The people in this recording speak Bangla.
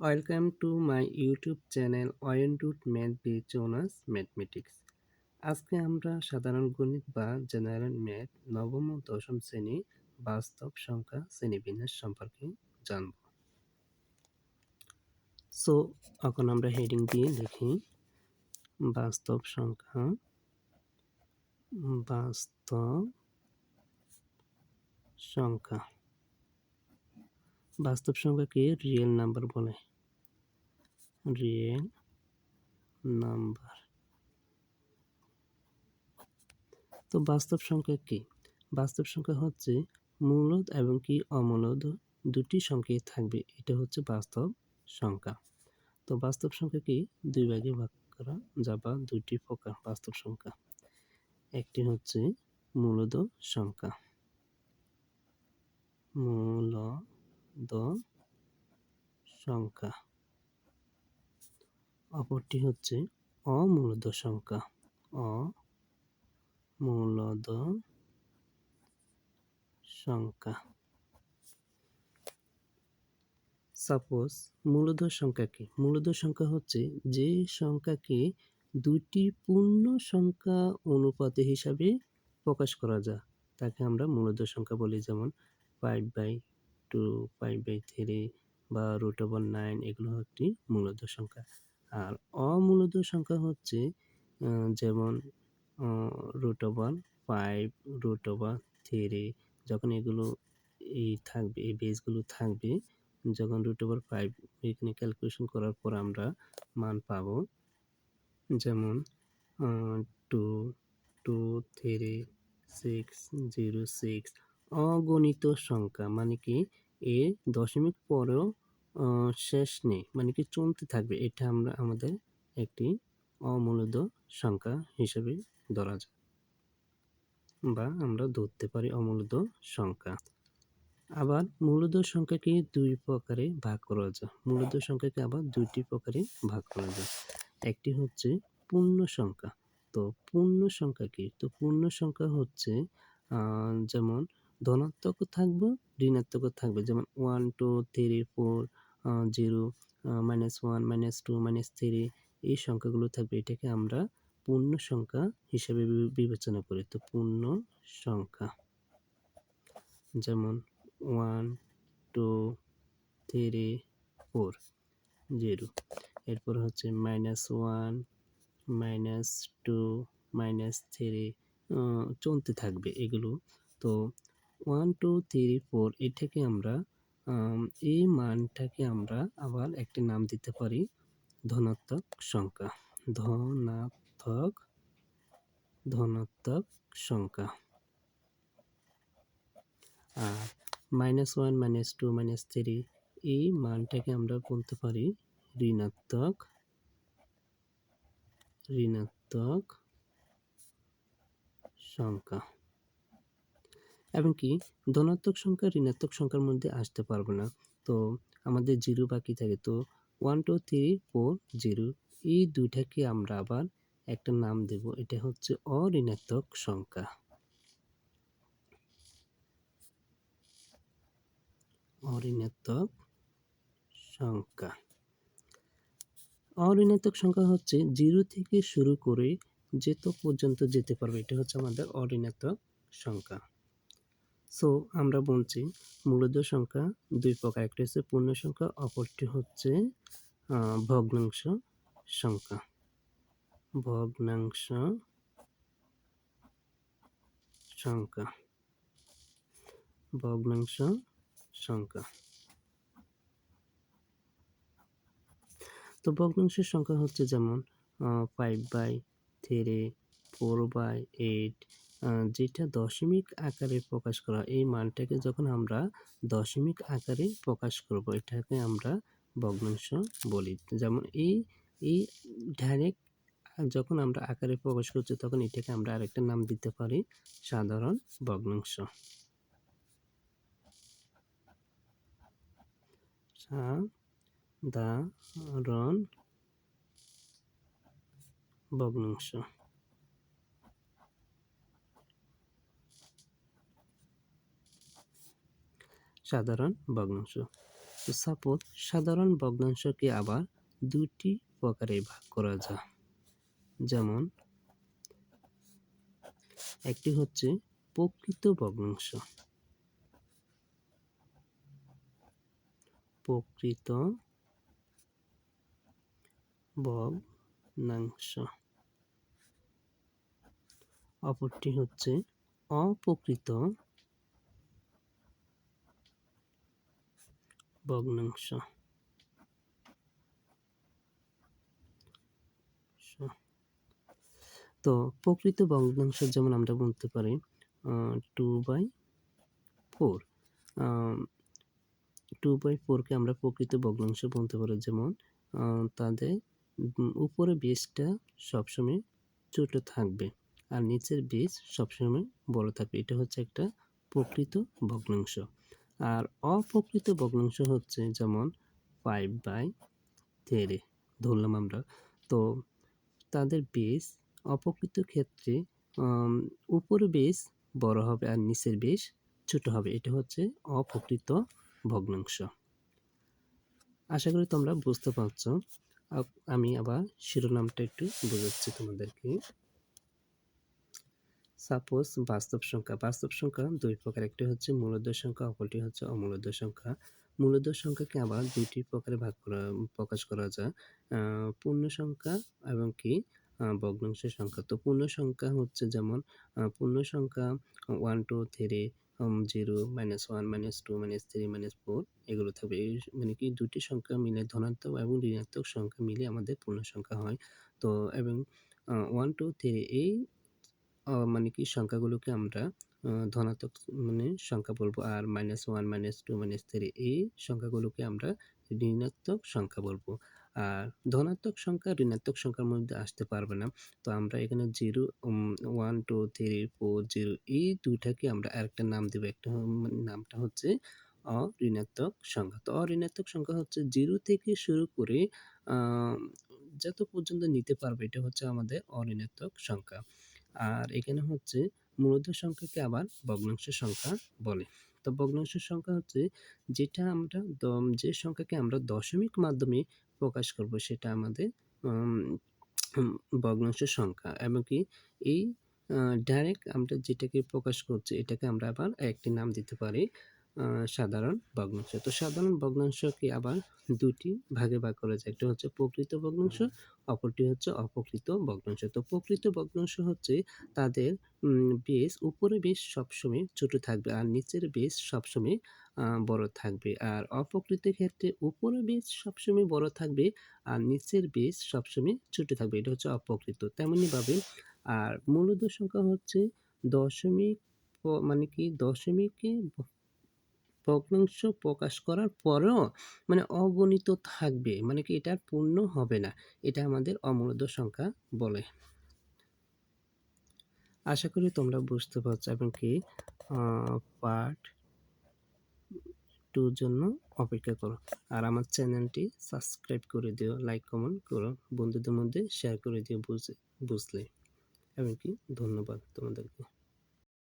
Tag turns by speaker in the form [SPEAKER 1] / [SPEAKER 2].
[SPEAKER 1] Welcome to my YouTube channel ওয়েন্টুট math বিচোনাস ম্যাথমেটিক্স আজকে আমরা সাধারণ গণিত বা জেনারেল ম্যাথ নবম ও দশম শ্রেণি বাস্তব সংখ্যা শ্রেণীবিন্যাস সম্পর্কে জানব। সো এখন আমরা হেডিং দিয়ে লিখি বাস্তব সংখ্যা বাস্তব সংখ্যা। বাস্তব সংখ্যাকে রিয়েল নাম্বার বলে। Real number. তো বাস্তব সংখ্যা কি? বাস্তব সংখ্যা হচ্ছে মূলদ এবং কি অমূলদ দুটি সংখ্যাই থাকবে। এটা হচ্ছে বাস্তব সংখ্যা তো বাস্তব সংখ্যাকে দুই ভাগে ভাগ করা যাবা দুটি প্রকার বাস্তব সংখ্যা একটি হচ্ছে মূলদ সংখ্যা। মূলদ সংখ্যা। অপরটি হচ্ছে অমূলদ সংখ্যা। অমূলদ সংখ্যা। সাপোজ মূলদ সংখ্যা মূলদ সংখ্যা হচ্ছে যে সংখ্যাকে দুটি পূর্ণ সংখ্যা অনুপাতে হিসাবে প্রকাশ করা যায়। তাকে আমরা মূলদ সংখ্যা বলি, যেমন five by two five by three বা রুট ওভার নাইন এগুলো একটি মূলদ সংখ্যা। আর অমূলদ সংখ্যা হচ্ছে যেমন root over five root over three যখন এগুলো এই থাকবে, এই বেসগুলো থাকবে, যখন রুট ওভার ফাইভ এখানে ক্যালকুলেশন করার পর আমরা মান পাব, যেমন two two three six zero six অগণিত সংখ্যা মানে কি এ দশমিক পরেও শেষ নেই মানে কি চলতে থাকবে, এটা আমরা আমাদের একটি অমূলদ সংখ্যা হিসেবে ধরা যায় বা আমরা ধরতে পারি অমূলদ সংখ্যা। আবার মূলদ সংখ্যাকে দুই প্রকারে ভাগ করা যায় মূলদ সংখ্যাকে আবার দুইটি প্রকারে ভাগ করা যায় একটি হচ্ছে পূর্ণ সংখ্যা, তো পূর্ণ সংখ্যা কি? তো পূর্ণ সংখ্যা হচ্ছে যেমন ধনাত্মক থাকবে ঋণাত্মক থাকবে। যেমন one two three four zero minus one minus two minus three এই সংখ্যাগুলো থাকবে। এটাকে আমরা পূর্ণ সংখ্যা হিসেবে বিবেচনা করি। তো পূর্ণ সংখ্যা, যেমন one two three four zero এরপর হচ্ছে minus one minus two minus three চলতে থাকবে এগুলো। তো ওয়ান টু থ্রি ফোর এটাকে আমরা এই মানটাকে আমরা আবার একটি নাম দিতে পারি ধনাত্মক সংখ্যা। ধনাত্মক ধনাত্মক সংখ্যা। আর minus one minus two minus three এই মানটাকে আমরা বলতে পারি ঋণাত্মক ঋণাত্মক সংখ্যা। এবং কি ধনাত্মক সংখ্যা, ঋণাত্মক সংখ্যার মধ্যে আসতে পারবে না। তো আমাদের জিরো বাকি থাকে। তো one two three four zero এই দুইটাকে আমরা আবার একটা নাম দেব। এটা হচ্ছে অঋণাত্মক সংখ্যা। অঋণাত্মক সংখ্যা। অঋণাত্মক সংখ্যা হচ্ছে জিরো থেকে শুরু করে যেত পর্যন্ত যেতে পারবে। এটা হচ্ছে আমাদের অঋণাত্মক সংখ্যা। সো আমরা বলছি মূলদ সংখ্যা দুই প্রকার। একটি হচ্ছে পূর্ণ সংখ্যা, অপরটি হচ্ছে ভগ্নাংশ সংখ্যা। ভগ্নাংশ সংখ্যা। ভগ্নাংশ সংখ্যা। তো ভগ্নাংশের সংখ্যা হচ্ছে যেমন five by three four by eight যেটা দশমিক আকারে প্রকাশ করা এই মানটাকে যখন আমরা দশমিক আকারে প্রকাশ করব, এটাকে আমরা ভগ্নাংশ বলি। যেমন এই এই ডাইরেক্ট যখন আমরা আকারে প্রকাশ করছি, তখন এটাকে আমরা আরেকটা নাম দিতে পারি, সাধারণ ভগ্নাংশ। সাধারণ ভগ্নাংশ। সাধারণ ভগ্নাংশ। তো সাপোজ সাধারণ ভগ্নাংশকে আবার দুটি প্রকারে ভাগ করা যায়। যেমন, একটি হচ্ছে প্রকৃত ভগ্নাংশ। প্রকৃত ভগ্নাংশ। অপরটি হচ্ছে অপ্রকৃত ভগ্নাংশ তো প্রকৃত ভগ্নাংশ যেমন আমরা বলতে পারি two by four two by ফোরকে আমরা প্রকৃত ভগ্নাংশ বলতে পারি যেমন তাদের উপরে বেসটা সবসময় ছোট থাকবে আর নিচের বেস সবসময় বড় থাকবে। এটা হচ্ছে একটা প্রকৃত ভগ্নাংশ আর অপ্রকৃত ভগ্নাংশ হচ্ছে যেমন ফাইভ বাই থ্রি ধরলাম আমরা। তো তাদের বেস অপ্রকৃত ক্ষেত্রে উপর বেস বড় হবে আর নিচের বেস ছোট হবে। এটা হচ্ছে অপ্রকৃত ভগ্নাংশ। আশা করি তোমরা বুঝতে পারছ। আমি আবার শিরোনামটা একটু বোঝাচ্ছি তোমাদেরকে। সাপোজ বাস্তব সংখ্যা বাস্তব সংখ্যা দুই প্রকার। একটি হচ্ছে মূলদ সংখ্যা, অপরটি হচ্ছে অমূলদ সংখ্যা। মূলদ সংখ্যাকে আবার দুইটি প্রকারে ভাগ করা, প্রকাশ করা যায়। পূর্ণ সংখ্যা এবং কি? ভগ্নাংশ সংখ্যা। তো পূর্ণ সংখ্যা হচ্ছে যেমন পূর্ণ সংখ্যা one two three zero minus one minus two minus three minus four এগুলো থাকবে। এই মানে কি? দুটি সংখ্যা মিলে ধনাত্মক এবং ঋণাত্মক সংখ্যা মিলে আমাদের পূর্ণ সংখ্যা হয়। তো এবং ওয়ান টু থ্রি এই মানে কি সংখ্যাগুলোকে আমরা ধনাত্মক মানে সংখ্যা বলব আর minus one minus two minus three এই সংখ্যাগুলোকে আমরা ঋণাত্মক সংখ্যা বলব। আর ধনাত্মক সংখ্যা ঋণাত্মক সংখ্যার মধ্যে আসতে পারবে না। তো আমরা এখানে zero one two three four zero এই দুইটাকে আমরা আরেকটা নাম দেবো। একটা নামটা হচ্ছে অঋণাত্মক সংখ্যা। তো অঋণাত্মক সংখ্যা হচ্ছে জিরো থেকে শুরু করে যত পর্যন্ত নিতে পারবে এটা হচ্ছে আমাদের অঋণাত্মক সংখ্যা। আর এখানে হচ্ছে মূলত সংখ্যাকে আবার ভগ্নাংশ সংখ্যা বলে। তো ভগ্নাংশ সংখ্যা হচ্ছে যেটা আমরা যে সংখ্যাকে আমরা দশমিক মাধ্যমে প্রকাশ করব সেটা আমাদের ভগ্নাংশ সংখ্যা এমনকি এই ডাইরেক্ট আমরা যেটাকে প্রকাশ করছি এটাকে আমরা আবার একটি নাম দিতে পারি সাধারণ ভগ্নাংশ। তো সাধারণ ভগ্নাংশকে আবার দুটি ভাগে ভাগ করা যায়? একটা হচ্ছে প্রকৃত ভগ্নাংশ অপরটি হচ্ছে অপকৃত ভগ্নাংশ। তো প্রকৃত ভগ্নাংশ হচ্ছে তাদের বেস উপরে বেশ সবসময় ছোট থাকবে আর নিচের বেস সবসময় বড় থাকবে। আর অপ্রকৃত ক্ষেত্রে উপরে বেস সবসময় বড় থাকবে আর নিচের বেস সবসময় ছোট থাকবে। এটা হচ্ছে অপ্রকৃত। তেমনিভাবে আর মূলত সংখ্যা হচ্ছে দশমিক মানে কি দশমিকে ভগ্নাংশ প্রকাশ করার পরেও মানে অগণিত থাকবে। মানে কি এটা পূর্ণ হবে না। এটা আমাদের অমূল্য সংখ্যা বলে। আশা করি তোমরা বুঝতে পারছ এবং কি পার্ট টুর জন্য অপেক্ষা করো। আর আমার চ্যানেলটি সাবস্ক্রাইব করে দিও লাইক কমেন্ট করো, বন্ধুদের মধ্যে শেয়ার করে দিও বুঝলে। এবং কি, ধন্যবাদ তোমাদেরকে।